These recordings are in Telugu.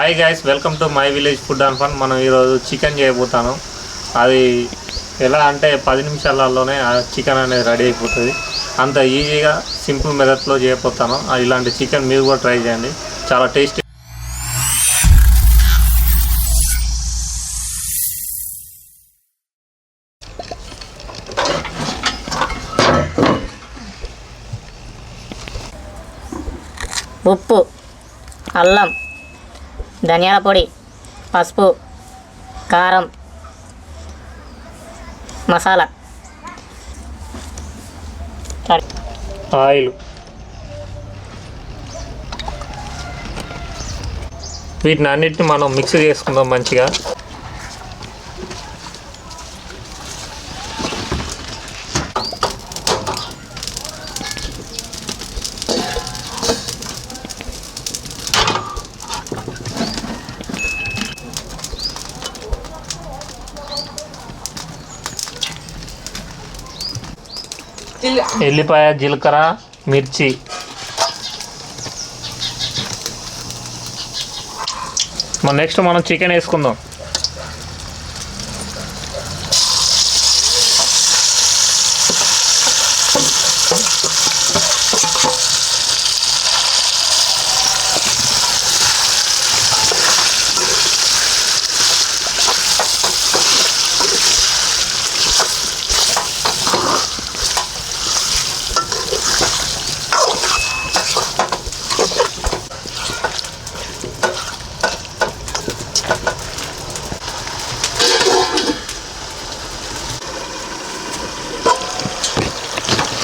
Hi guys welcome to my village food and fun మనం ఈరోజు చికెన్ చేయబోతాను. అది ఎలా అంటే పది నిమిషాలలోనే ఆ చికెన్ అనేది రెడీ అయిపోతుంది. అంత ఈజీగా సింపుల్ మెథడ్లో చేయబోతాను. ఇలాంటి చికెన్ మీరు కూడా ట్రై చేయండి. చాలా టేస్టీ ఉప్పు అల్లం ధనియాల పొడి పసుపు కారం మసాలా. ఆయిల్. వీటిని అన్నిటిని మనం మిక్స్ చేసుకుందాం మంచిగా. ఎల్లిపాయ జీలకర్ర మిర్చి. మన నెక్స్ట్ మనం చికెన్ వేసుకుందాం.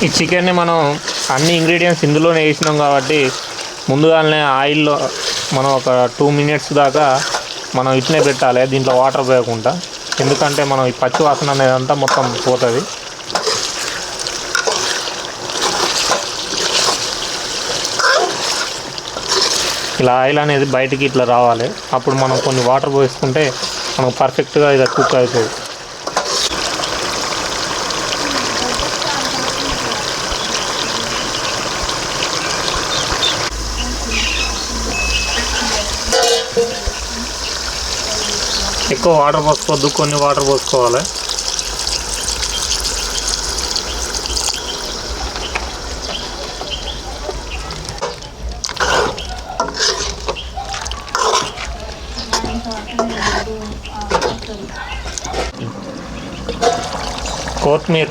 ఈ చికెన్ని మనం అన్ని ఇంగ్రీడియంట్స్ ఇందులోనే వేసినాం కాబట్టి ముందుగానే ఆయిల్లో మనం ఒక టూ మినిట్స్ దాకా మనం ఇట్నే పెట్టాలి దీంట్లో వాటర్ పోయకుండా. ఎందుకంటే మనం ఈ పచ్చి వాసన అనేది అంతా మొత్తం పోతుంది. ఇలా ఆయిల్ అనేది బయటికి ఇట్లా రావాలి. అప్పుడు మనం కొన్ని వాటర్ పోసుకుంటే మనకు పర్ఫెక్ట్గా ఇది కుక్ అవుతుంది ఎక్కువ వాటర్ పోసుకోవద్దు కొన్ని వాటర్ పోసుకోవాలి. కొత్తిమీర.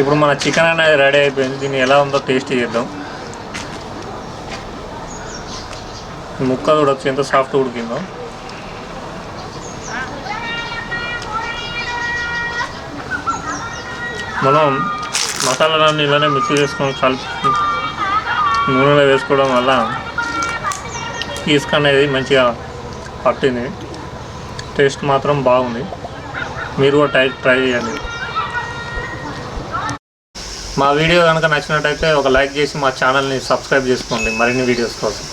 ఇప్పుడు మన చికెన్ అనేది రెడీ అయిపోయింది. దీన్ని ఎలా ఉందో టేస్ట్ చేద్దాం. ముక్క చూడొచ్చు ఎంత సాఫ్ట్ ఉడికిందో. మనం మసాలాలన్నీ ఇలానే మిక్స్ చేసుకొని కలిపి నూనెలో వేసుకోవడం వల్ల ఇసుక అనేది మంచిగా పట్టింది. టేస్ట్ మాత్రం బాగుంది. మీరు కూడా ట్రై ట్రై చేయండి మా వీడియో కనుక నచ్చినట్టయితే ఒక లైక్ చేసి మా ఛానల్ని సబ్స్క్రైబ్ చేసుకోండి. మరిన్ని వీడియోస్ కోసం.